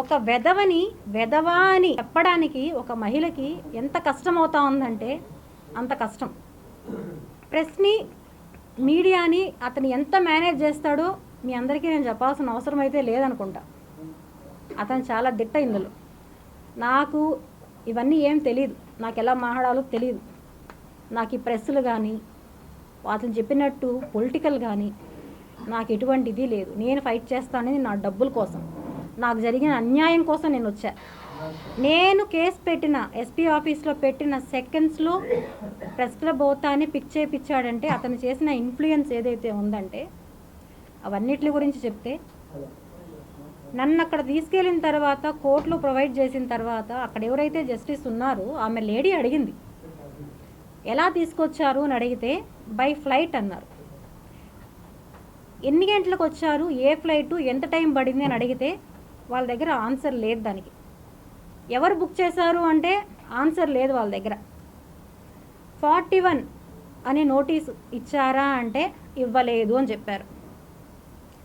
ఒక వెధవని వెధవా అని చెప్పడానికి ఒక మహిళకి ఎంత కష్టం అవుతా ఉందంటే అంత కష్టం. ప్రెస్ని మీడియాని అతను ఎంత మేనేజ్ చేస్తాడో మీ అందరికీ నేను చెప్పాల్సిన అవసరం అయితే లేదనుకుంటా. అతను చాలా దిట్ట ఇందులో నాకు ఇవన్నీ ఏం తెలియదు నాకు ఎలా మాట్లాడాలో తెలియదు నాకు ఈ ప్రెస్సులు కానీ అతను చెప్పినట్టు పొలిటికల్ కానీ నాకు ఎటువంటిది లేదు. నేను ఫైట్ చేస్తానని నా డబ్బుల కోసం. నాకు జరిగిన అన్యాయం కోసం నేను వచ్చా. నేను కేసు పెట్టిన ఎస్పీ ఆఫీస్లో పెట్టిన సెకండ్స్లో ప్రెస్ క్లబ్ పోతా అని పిక్ చేయించాడంటే అతను చేసిన ఇన్ఫ్లుయెన్స్ ఏదైతే ఉందంటే అవన్నిటి గురించి చెప్తే నన్ను అక్కడ తీసుకెళ్ళిన తర్వాత కోర్టులో ప్రొవైడ్ చేసిన తర్వాత అక్కడ ఎవరైతే జస్టిస్ ఉన్నారో ఆమె లేడీ అడిగింది. ఎలా తీసుకొచ్చారు అని అడిగితే బై ఫ్లైట్ అన్నారు. ఎన్ని గంటలకు వచ్చారు ఏ ఫ్లైట్ ఎంత టైం పడింది అని అడిగితే వాళ్ళ దగ్గర ఆన్సర్ లేదు దానికి. ఎవరు బుక్ చేశారు అంటే ఆన్సర్ లేదు వాళ్ళ దగ్గర. ఫార్టీ వన్ అనే నోటీస్ ఇచ్చారా అంటే ఇవ్వలేదు అని చెప్పారు.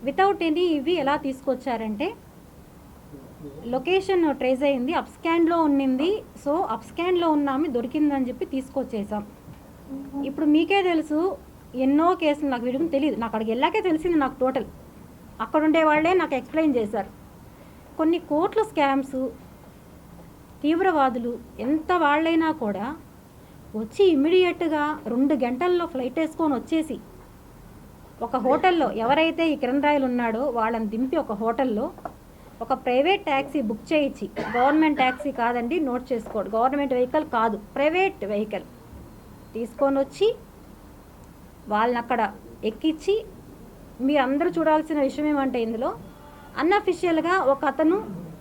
వితౌట్ ఎనీ ఇవి ఎలా తీసుకొచ్చారంటే లొకేషన్ ట్రేస్ అయింది అప్స్కాన్లో ఉన్నింది సో అప్ ఉన్నామి దొరికిందని చెప్పి తీసుకొచ్చేసాం. ఇప్పుడు మీకే తెలుసు ఎన్నో కేసులు నాకు వీడికి తెలియదు. నాకు అక్కడికి వెళ్ళాకే తెలిసింది నాకు టోటల్. అక్కడ ఉండే వాళ్ళే నాకు ఎక్స్ప్లెయిన్ చేశారు. కొన్ని కోట్ల స్కామ్స్ తీవ్రవాదులు ఎంత వాళ్ళైనా కూడా వచ్చి ఇమ్మీడియట్గా రెండు గంటల్లో ఫ్లైట్ వేసుకొని వచ్చేసి ఒక హోటల్లో ఎవరైతే ఈ కిరణ్ రాయలు ఉన్నాడో వాళ్ళని దింపి ఒక హోటల్లో ఒక ప్రైవేట్ ట్యాక్సీ బుక్ చేయించి గవర్నమెంట్ ట్యాక్సీ కాదండి నోట్ చేసుకోడు. గవర్నమెంట్ వెహికల్ కాదు ప్రైవేట్ వెహికల్ తీసుకొని వచ్చి వాళ్ళని అక్కడ ఎక్కించి మీరు అందరూ చూడాల్సిన విషయం ఏమంటే ఇందులో అన్అఫిషియల్గా ఒక అతను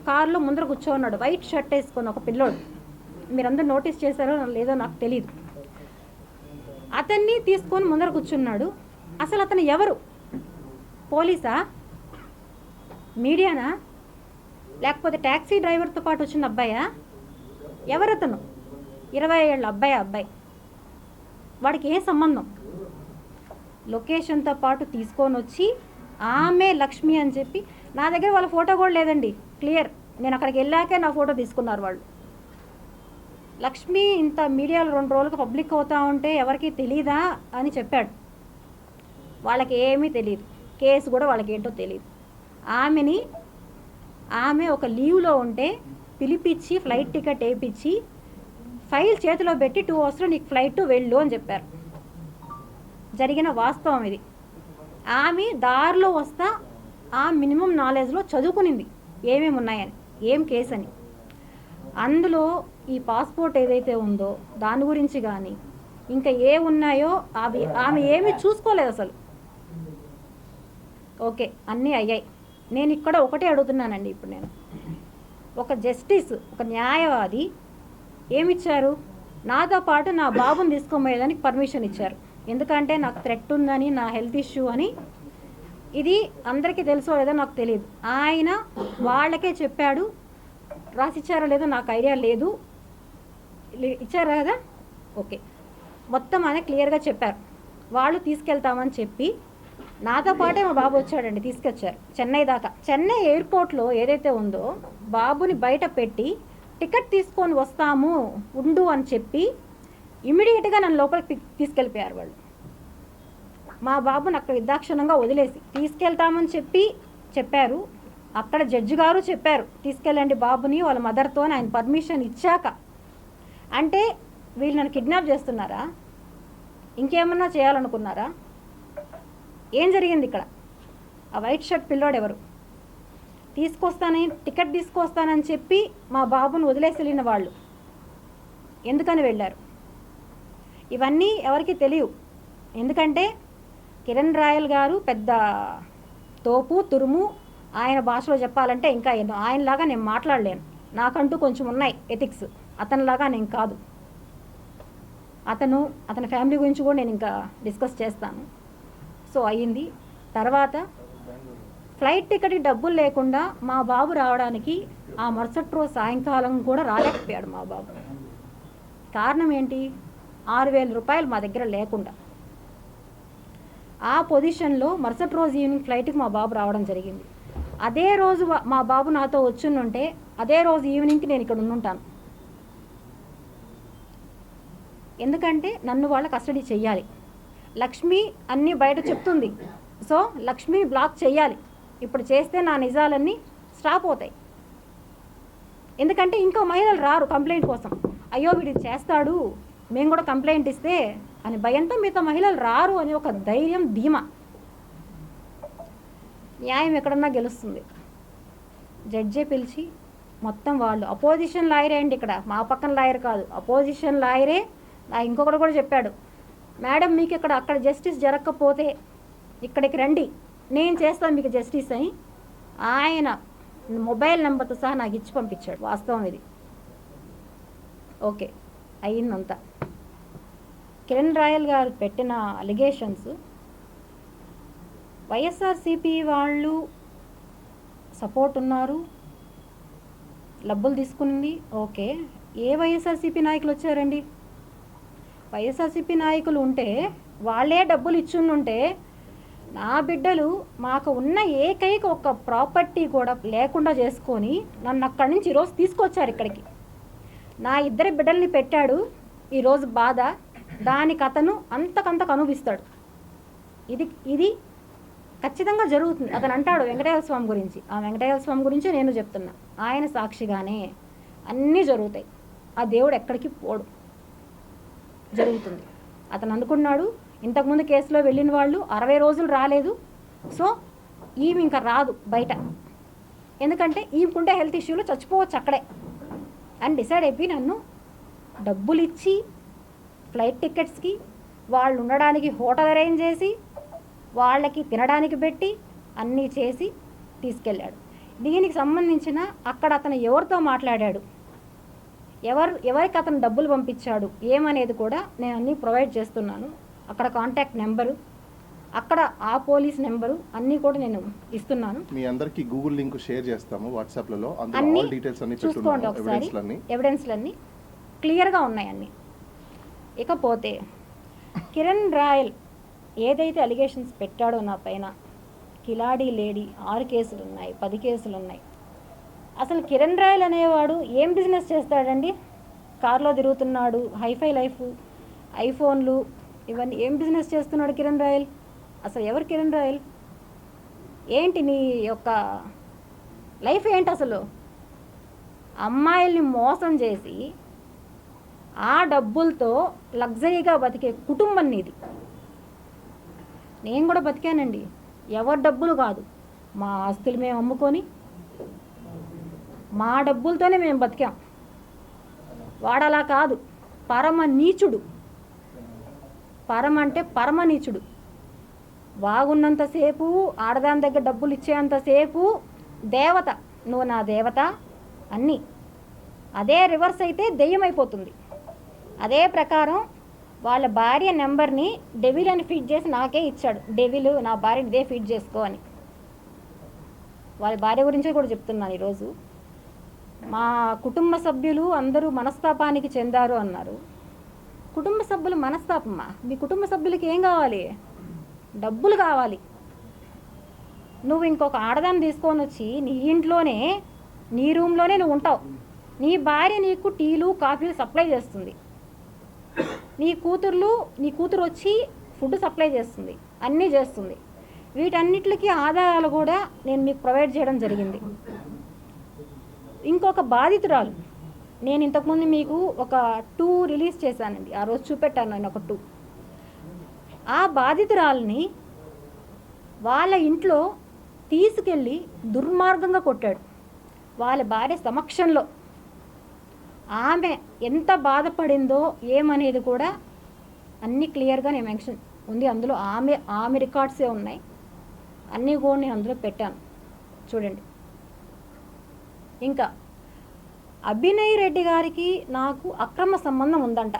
కారులో ముందర కూర్చోన్నాడు. వైట్ షర్ట్ వేసుకొని ఒక పిల్లోడు. మీరందరూ నోటీస్ చేశారో లేదో నాకు తెలియదు అతన్ని తీసుకొని ముందర కూర్చున్నాడు. అసలు అతను ఎవరు? పోలీసా? మీడియానా? లేకపోతే ట్యాక్సీ డ్రైవర్తో పాటు వచ్చిన అబ్బాయా? ఎవరతను? ఇరవై ఏళ్ళ అబ్బాయి అబ్బాయి? వాడికి ఏ సంబంధం? లొకేషన్తో పాటు తీసుకొని వచ్చి ఆమె లక్ష్మి అని చెప్పి నా దగ్గర వాళ్ళ ఫోటో కూడా లేదండి. క్లియర్. నేను అక్కడికి వెళ్ళాకే నా ఫోటో తీసుకున్నారు వాళ్ళు. లక్ష్మి ఇంత మీడియాలో రెండు రోజులకు పబ్లిక్ అవుతా ఉంటే ఎవరికి తెలీదా అని చెప్పాడు. వాళ్ళకి ఏమీ తెలియదు కేసు కూడా వాళ్ళకి ఏంటో తెలియదు ఆమెని ఆమె ఒక లీవ్లో ఉంటే పిలిపించి ఫ్లైట్ టికెట్ వేయించి ఫైల్ చేతిలో పెట్టి టూ అవర్స్లో నీకు ఫ్లైట్ వెళ్ళు అని చెప్పారు. జరిగిన వాస్తవం ఇది. ఆమె దారిలో వస్తా ఆ మినిమం నాలెడ్జ్లో చదువుకునింది. ఏమేమి ఉన్నాయని? ఏం కేసు అని అందులో ఈ పాస్పోర్ట్ ఏదైతే ఉందో దాని గురించి కానీ ఇంకా ఏ ఉన్నాయో అవి ఆమె ఏమీ చూసుకోలేదు అసలు. ఓకే అన్నీ అయ్యాయి. నేను ఇక్కడ ఒకటే అడుగుతున్నానండి ఇప్పుడు నేను. ఒక జస్టిస్ ఒక న్యాయవాది ఏమిచ్చారు? నాతో పాటు నా బాబుని తీసుకోమయ్యేదానికి పర్మిషన్ ఇచ్చారు. ఎందుకంటే నాకు థ్రెట్ ఉందని నా హెల్త్ ఇష్యూ అని. ఇది అందరికీ తెలుసో లేదో నాకు తెలియదు. ఆయన వాళ్ళకే చెప్పాడు రాసిచ్చారో లేదో నాకు ఐడియా లేదు. ఇచ్చారా కదా? ఓకే. మొత్తం ఆయన క్లియర్గా చెప్పారు. వాళ్ళు తీసుకెళ్తామని చెప్పి నాతో పాటే మా బాబు వచ్చాడండి తీసుకొచ్చారు. చెన్నై దాకా. చెన్నై ఎయిర్పోర్ట్లో ఏదైతే ఉందో బాబుని బయట పెట్టి టికెట్ తీసుకొని వస్తాము ఉండు అని చెప్పి ఇమీడియట్గా నన్ను లోపలికి తీసుకెళ్ళిపోయారు వాళ్ళు. మా బాబుని అక్కడ నిర్దాక్షణంగా వదిలేసి తీసుకెళ్తామని చెప్పి చెప్పారు. అక్కడ జడ్జి గారు చెప్పారు తీసుకెళ్ళండి బాబుని వాళ్ళ మదర్తో ఆయన పర్మిషన్ ఇచ్చాక. అంటే వీళ్ళు నన్ను కిడ్నాప్ చేస్తున్నారా? ఇంకేమన్నా చేయాలనుకున్నారా? ఏం జరిగింది ఇక్కడ? ఆ వైట్ షర్ట్ పిల్లోడు ఎవరు? తీసుకొస్తానని టికెట్ తీసుకొస్తానని చెప్పి మా బాబుని వదిలేసి వెళ్ళిన వాళ్ళు. ఎందుకని వెళ్ళారు? ఇవన్నీ ఎవరికి తెలియవు. ఎందుకంటే కిరణ్ రాయల్ గారు పెద్ద తోపు తురుము ఆయన భాషలో చెప్పాలంటే ఇంకా ఎన్నో ఆయనలాగా నేను మాట్లాడలేను. నాకంటూ కొంచెం ఉన్నాయి ఎథిక్స్. అతనిలాగా నేను కాదు. అతను అతని ఫ్యామిలీ గురించి కూడా నేను ఇంకా డిస్కస్ చేస్తాను. సో అయ్యింది. తర్వాత ఫ్లైట్ టికెట్ డబ్బులు లేకుండా మా బాబు రావడానికి ఆ మరుసటి రోజు సాయంకాలం కూడా రాలేకపోయాడు మా బాబు. కారణం ఏంటి? ఆరు వేల రూపాయలు మా దగ్గర లేకుండా. ఆ పొజిషన్లో మరుసటి రోజు ఈవినింగ్ ఫ్లైట్కి మా బాబు రావడం జరిగింది. అదే రోజు మా బాబు నాతో వచ్చుంటే అదే రోజు ఈవినింగ్కి నేను ఇక్కడ ఉండుంటాను. ఎందుకంటే నన్ను వాళ్ళ కస్టడీ చెయ్యాలి. లక్ష్మి అన్నీ బయట చెప్తుంది. సో లక్ష్మిని బ్లాక్ చెయ్యాలి. ఇప్పుడు చేస్తే నా నిజాలన్నీ స్టాప్ అవుతాయి. ఎందుకంటే ఇంకో మహిళలు రారు కంప్లైంట్ కోసం. అయ్యో వీడు చేస్తాడు. మేము కూడా కంప్లైంట్ ఇస్తే అని భయంతో మిగతా మహిళలు రారు అని ఒక ధైర్యం ధీమా. న్యాయం ఎక్కడన్నా గెలుస్తుంది. జడ్జే పిలిచి మొత్తం వాళ్ళు. అపోజిషన్ లాయరే అండి ఇక్కడ. మా పక్కన లాయర్ కాదు. అపోజిషన్ లాయరే. నా ఇంకొకటి కూడా చెప్పాడు. మేడం మీకు ఇక్కడ అక్కడ జస్టిస్ జరగకపోతే ఇక్కడికి రండి. నేను చేస్తాను మీకు జస్టిస్ అని ఆయన మొబైల్ నెంబర్తో సహా నాకు ఇచ్చి పంపించాడు. వాస్తవం ఇది. ఓకే. అయిందంతా. కిరణ్ రాయల్ గారు పెట్టిన అలిగేషన్స్ వైఎస్ఆర్సిపి వాళ్ళు సపోర్ట్ ఉన్నారు. డబ్బులు తీసుకుంది. ఓకే. ఏ వైఎస్ఆర్సీపీ నాయకులు వచ్చారండి? వైఎస్ఆర్సీపీ నాయకులు ఉంటే వాళ్ళే డబ్బులు ఇచ్చిండుంటే నా బిడ్డలు మాకు ఉన్న ఏకైక ఒక ప్రాపర్టీ కూడా లేకుండా చేసుకొని నన్ను అక్కడి నుంచి ఈరోజు తీసుకొచ్చారు ఇక్కడికి. నా ఇద్దరి బిడ్డల్ని పెట్టాడు. ఈరోజు బాధ. దానికి అతను అంతకంతకు అనుభవిస్తాడు ఇది ఇది ఖచ్చితంగా జరుగుతుంది. అతను అంటాడు వెంకటేశ్వర స్వామి గురించి. ఆ వెంకటేశ్వర స్వామి గురించి నేను చెప్తున్నా. ఆయన సాక్షిగానే అన్నీ జరుగుతాయి. ఆ దేవుడు ఎక్కడికి పోడు. జరుగుతుంది. అతను అనుకున్నాడు ఇంతకుముందు కేసులో వెళ్ళిన వాళ్ళు అరవై రోజులు రాలేదు. సో ఈమె ఇంకా రాదు బయట. ఎందుకంటే ఈమెకుంటే హెల్త్ ఇష్యూలో చచ్చిపోవచ్చు అక్కడే. అని డిసైడ్ అయిపోయి నన్ను డబ్బులు ఇచ్చి ఫ్లైట్ టికెట్స్కి వాళ్ళు ఉండడానికి హోటల్ అరేంజ్ చేసి వాళ్ళకి తినడానికి పెట్టి అన్నీ చేసి తీసుకెళ్ళాడు. దీనికి సంబంధించిన అక్కడ అతను ఎవరితో మాట్లాడాడు? ఎవరు ఎవరికి అతను డబ్బులు పంపించాడు? ఏమనేది కూడా నేను అన్నీ ప్రొవైడ్ చేస్తున్నాను. అక్కడ కాంటాక్ట్ నెంబరు అక్కడ ఆ పోలీస్ నెంబరు అన్నీ కూడా నేను ఇస్తున్నాను. మీ అందరికి గూగుల్ లింక్ షేర్ చేస్తాము వాట్సాప్లలో. అన్నీ డీటెయిల్స్ అన్ని చూసుకోండి ఒకసారి. ఎవిడెన్స్లన్నీ క్లియర్గా ఉన్నాయి అన్నీ. ఇకపోతే కిరణ్ రాయల్ ఏదైతే అలిగేషన్స్ పెట్టాడో నా పైన కిలాడీ లేడీ ఆరు కేసులు ఉన్నాయి పది కేసులు ఉన్నాయి అసలు కిరణ్ రాయల్ అనేవాడు ఏం బిజినెస్ చేస్తాడండి? కార్లో తిరుగుతున్నాడు హైఫై లైఫ్ ఐఫోన్లు ఇవన్నీ ఏం బిజినెస్ చేస్తున్నాడు కిరణ్ రాయల్? అసలు ఎవరు కిరణ్ రాయల్? ఏంటి నీ యొక్క లైఫ్ ఏంటి అసలు? అమ్మాయిల్ని మోసం చేసి ఆ డబ్బులతో లగ్జరీగా బతికే కుటుంబం నీది. నేను కూడా బతికానండి. ఎవరి డబ్బులు కాదు. మా ఆస్తులు మేము అమ్ముకొని మా డబ్బులతోనే మేము బతికాం. వాడలా కాదు. పరమ నీచుడు పరమ అంటే పరమ నీచుడు బాగున్నంతసేపు ఆడదాని దగ్గర డబ్బులు ఇచ్చేంతసేపు దేవత. నువ్వు నా దేవత అన్నీ. అదే రివర్స్ అయితే దెయ్యమైపోతుంది. అదే ప్రకారం వాళ్ళ భార్య నెంబర్ని డెవిల్ అని ఫీడ్ చేసి నాకే ఇచ్చాడు. డెవిల్ నా భార్యని ఇదే ఫీడ్ చేసుకో అని. వాళ్ళ భార్య గురించి కూడా చెప్తున్నాను ఈరోజు. మా కుటుంబ సభ్యులు అందరూ మనస్తాపానికి చెందారు అన్నారు. కుటుంబ సభ్యులు మనస్తాపమా? మీ కుటుంబ సభ్యులకి ఏం కావాలి? డబ్బులు కావాలి. నువ్వు ఇంకొక ఆడదాన్ని తీసుకొని వచ్చి నీ ఇంట్లోనే నీ రూమ్లోనే నువ్వు ఉంటావు. నీ భార్య నీకు టీలు కాఫీలు సప్లై చేస్తుంది. నీ కూతుర్లు నీ కూతురు వచ్చి ఫుడ్ సప్లై చేస్తుంది అన్నీ చేస్తుంది. వీటన్నిటికి ఆధారాలు కూడా నేను మీకు ప్రొవైడ్ చేయడం జరిగింది. ఇంకొక బాధితురాలు. నేను ఇంతకుముందు మీకు ఒక టూ రిలీజ్ చేశానండి. ఆ రోజు చూపెట్టాను నేను ఒక టూ. ఆ బాధితురాలని వాళ్ళ ఇంట్లో తీసుకెళ్ళి దుర్మార్గంగా కొట్టాడు. వాళ్ళ భార్య సమక్షంలో. ఆమె ఎంత బాధపడిందో ఏమనేది కూడా అన్నీ క్లియర్గా నేను మెన్షన్ ఉంది. అందులో ఆమె ఆమె రికార్డ్సే ఉన్నాయి. అన్నీ కూడా నేను అందులో పెట్టాను. చూడండి. ఇంకా అభినయ్ రెడ్డి గారికి నాకు అక్రమ సంబంధం ఉందంట.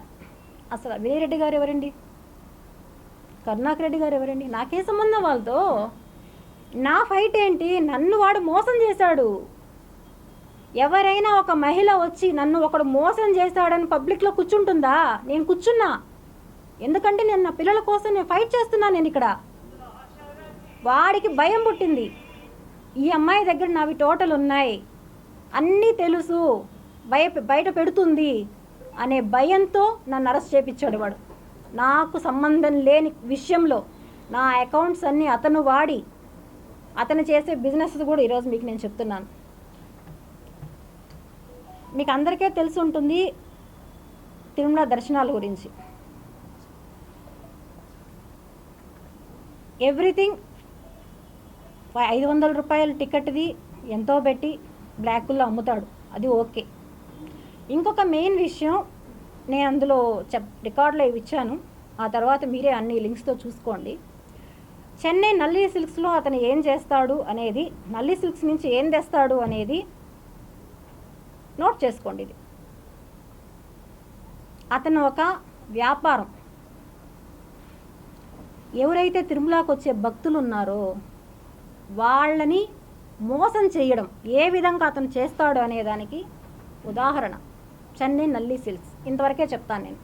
అసలు అభినయ్ రెడ్డి గారు ఎవరండి? కరుణాకర్ రెడ్డి గారు ఎవరండి? నాకే సంబంధం వాళ్ళతో? నా ఫైట్ ఏంటి? నన్ను వాడు మోసం చేశాడు. ఎవరైనా ఒక మహిళ వచ్చి నన్ను ఒకడు మోసం చేశాడని పబ్లిక్లో కూర్చుంటుందా? నేను కూర్చున్నా. ఎందుకంటే నేను నా పిల్లల కోసం నేను ఫైట్ చేస్తున్నాను నేను ఇక్కడ. వాడికి భయం పుట్టింది. ఈ అమ్మాయి దగ్గర నావి టోటల్ ఉన్నాయి. అన్నీ తెలుసు. భయ బయట పెడుతుంది అనే భయంతో నన్ను అరెస్ట్ చేపించాడు వాడు. నాకు సంబంధం లేని విషయంలో నా అకౌంట్స్ అన్నీ అతను వాడి. అతను చేసే బిజినెస్ కూడా ఈరోజు మీకు నేను చెప్తున్నాను. మీకు అందరికీ తెలిసి ఉంటుంది తిరుమల దర్శనాల గురించి. ఎవ్రీథింగ్ ఐదు వందల రూపాయల టికెట్ది ఎంతో పెట్టి బ్లాకుల్లో అమ్ముతాడు. అది ఓకే. ఇంకొక మెయిన్ విషయం నేను అందులో చెప్ రికార్డులో ఇచ్చాను. ఆ తర్వాత మీరే అన్ని లింక్స్తో చూసుకోండి. చెన్నై నల్లి సిల్క్స్లో అతను ఏం చేస్తాడు అనేది నల్లి సిల్క్స్ నుంచి ఏం తెస్తాడు అనేది నోట్ చేసుకోండి ఇది. అతను ఒక వ్యాపారం. ఎవరైతే తిరుమలకు వచ్చే భక్తులు ఉన్నారో వాళ్ళని మోసం చేయడం ఏ విధంగా అతను చేస్తాడు అనే దానికి ఉదాహరణ. చెన్నై నల్లి సిల్క్స్. ఇంతవరకే చెప్తాను నేను.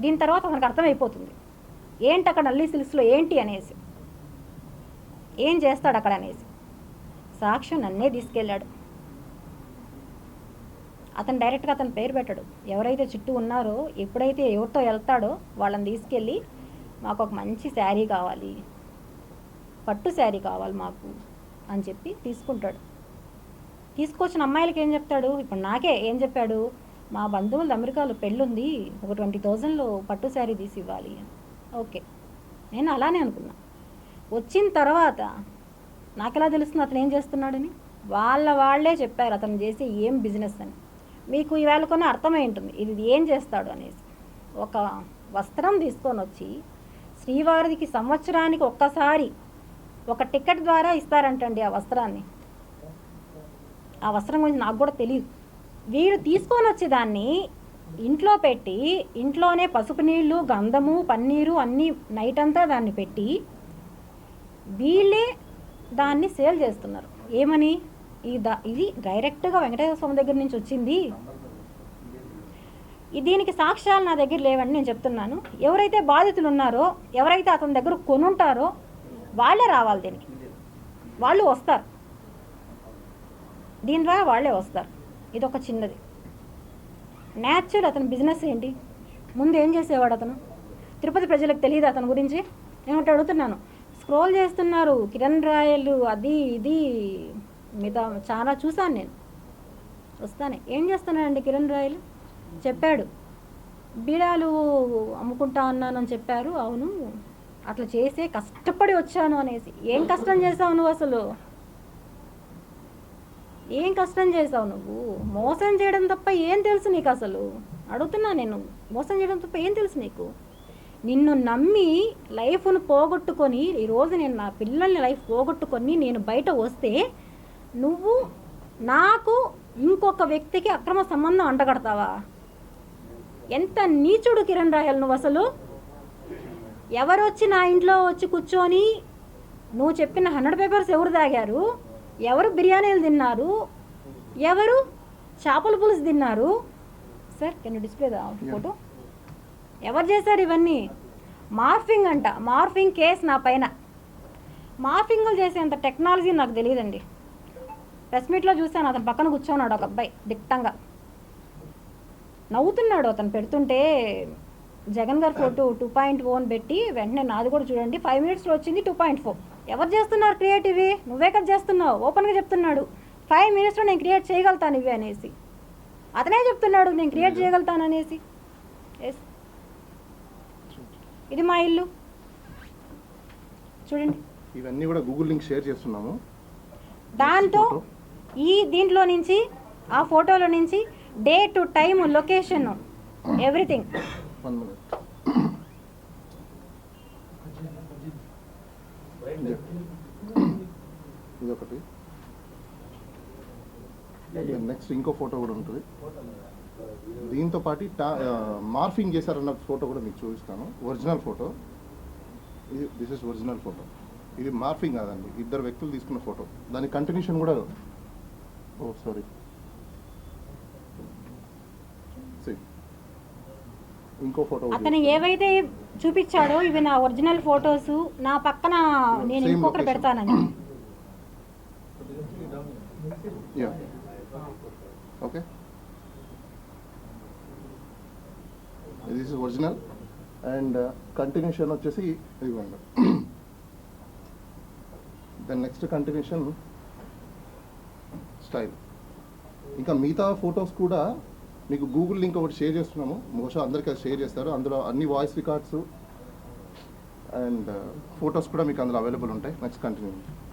దీని తర్వాత మనకు అర్థమైపోతుంది. ఏంటి అక్కడ నల్లి సిల్క్స్లో ఏంటి అనేసి. ఏం చేస్తాడు అక్కడ అనేసి. సాక్షి నన్నే తీసుకెళ్ళాడు. అతను డైరెక్ట్గా అతని పేరు పెట్టాడు. ఎవరైతే చుట్టూ ఉన్నారో ఎప్పుడైతే ఎవరితో వెళ్తాడో వాళ్ళని తీసుకెళ్ళి మాకు ఒక మంచి శారీ కావాలి పట్టు శారీ కావాలి మాకు అని చెప్పి తీసుకుంటాడు. తీసుకొచ్చిన అమ్మాయిలకి ఏం చెప్తాడు? ఇప్పుడు నాకే ఏం చెప్పాడు? మా బంధువులు అమెరికాలో పెళ్ళుంది ఒక ట్వంటీ థౌజండ్లో పట్టు శారీ తీసి ఇవ్వాలి అని. ఓకే. నేను అలానే అనుకున్నా. వచ్చిన తర్వాత నాకు ఎలా తెలుస్తుంది అతను ఏం చేస్తున్నాడని? వాళ్ళ వాళ్ళే చెప్పారు అతను చేసి ఏం బిజినెస్ అని. మీకు ఈవేళ కొన్ని అర్థమై ఉంటుంది ఇది ఏం చేస్తాడు అనేసి. ఒక వస్త్రం తీసుకొని వచ్చి శ్రీవారికి సంవత్సరానికి ఒక్కసారి ఒక టికెట్ ద్వారా ఇస్తారంటండి ఆ వస్త్రాన్ని. ఆ వస్త్రం గురించి నాకు కూడా తెలియదు వీడు తీసుకొని వచ్చేదాన్ని ఇంట్లో పెట్టి ఇంట్లోనే పసుపు నీళ్ళు గంధము పన్నీరు అన్నీ నైట్ అంతా దాన్ని పెట్టి వీళ్ళే దాన్ని సేల్ చేస్తున్నారు. ఏమని? ఈ దా ఇది డైరెక్ట్గా వెంకటేశ్వర స్వామి దగ్గర నుంచి వచ్చింది. దీనికి సాక్ష్యాలు నా దగ్గర లేవని నేను చెప్తున్నాను. ఎవరైతే బాధితులు ఉన్నారో ఎవరైతే అతని దగ్గర కొనుంటారో వాళ్ళే రావాలి దీనికి. వాళ్ళు వస్తారు. దీని ద్వారా వాళ్ళే వస్తారు. ఇది ఒక చిన్నది. న్యాచురల్ అతని బిజినెస్ ఏంటి? ముందు ఏం చేసేవాడు అతను? తిరుపతి ప్రజలకు తెలియదు అతని గురించి? నేను ఒకటి అడుగుతున్నాను. స్క్రోల్ చేస్తున్నారు. కిరణ్ రాయలు అది ఇది. మిగతా చాలా చూశాను నేను. వస్తానే. ఏం చేస్తానండి కిరణ్ రాయలు? చెప్పాడు. బీడాలు అమ్ముకుంటా అన్నానని చెప్పారు. అవును. అట్లా చేసే కష్టపడి వచ్చాను అనేసి. ఏం కష్టం చేసావు నువ్వు అసలు? ఏం కష్టం చేసావు నువ్వు? మోసం చేయడం తప్ప ఏం తెలుసు నీకు అసలు? అడుగుతున్నా నేను. మోసం చేయడం తప్ప ఏం తెలుసు నీకు? నిన్ను నమ్మి లైఫ్ను పోగొట్టుకొని ఈరోజు నేను నా పిల్లల్ని లైఫ్ పోగొట్టుకొని నేను బయట వస్తే నువ్వు నాకు ఇంకొక వ్యక్తికి అక్రమ సంబంధం అంటగడతావా? ఎంత నీచుడు కిరణ్ రాయల్ నువ్వు అసలు? ఎవరు వచ్చి నా ఇంట్లో వచ్చి కూర్చొని నువ్వు చెప్పిన హండ్రెడ్ పేపర్స్ ఎవరు తాగారు? ఎవరు బిర్యానీలు తిన్నారు? ఎవరు చేపల పులుసు తిన్నారు? సార్ కెన్ డిస్ప్లే ఫోటో ఎవరు చేశారు ఇవన్నీ? మార్ఫింగ్ అంట. మార్ఫింగ్ కేస్ నా పైన. మార్ఫింగ్లు చేసేంత టెక్నాలజీ నాకు తెలియదండి. ప్రెస్ మీట్లో చూశాను అతను పక్కన కూర్చోన్నాడు ఒక అబ్బాయి దిట్టంగా. నవ్వుతున్నాడు అతను పెడుతుంటే జగన్ గారు ఫోటో టూ పాయింట్ ఓన్ పెట్టి వెంటనే నాది కూడా చూడండి ఫైవ్ మినిట్స్లో వచ్చింది టూ పాయింట్ ఫోర్ ఎవరు చేస్తున్నారు క్రియేటివ్ నువ్వే కదా చేస్తున్నావు ఓపెన్గా చెప్తున్నాడు. ఫైవ్ మినిట్స్లో నేను క్రియేట్ చేయగలుగుతాను ఇవి అనేసి. అతనే చెప్తున్నాడు నేను క్రియేట్ చేయగలుగుతాను అనేసి. ఎస్ ఇది మా ఇల్లు. చూడండి. ఇవన్నీ కూడా గూగుల్ లింక్ షేర్ చేస్తున్నాము. దాంతో ఈ దీంట్లో నుంచి ఆ ఫోటోలో నుంచి day to time location everything ఇదొకటి. నెక్స్ట్ ఇంకో ఫోటో కూడా ఉంటుంది. దీంతో పాటు టా మార్ఫింగ్ చేశారన్న ఫోటో కూడా మీకు చూపిస్తాను. ఒరిజినల్ ఫోటో ఇది దిస్ ఇస్ ఒరిజినల్ ఫోటో ఇది మార్ఫింగ్ కాదండి. ఇద్దరు వ్యక్తులు తీసుకున్న ఫోటో దాని కంటిన్యూషన్ కూడా ఓ సారీ ఇంకో ఫోటో అతను ఏవైతే చూపించాడో ఇవి నా ఒరిజినల్ ఫొటోస్ నా పక్కన నేను ఇంకొకటి. పెడతానని okay this is original and continuation వచ్చేసి ఇదిగోండి. Then next continuation style. ఇంకా మిగతా ఫొటోస్ కూడా మీకు గూగుల్ లింక్ ఒకటి షేర్ చేస్తున్నాము. బహుశా అందరికీ అది షేర్ చేస్తారు. అందులో అన్ని voice records and uh, photos కూడా మీకు అందులో అవైలబుల్ ఉంటాయి. Next continue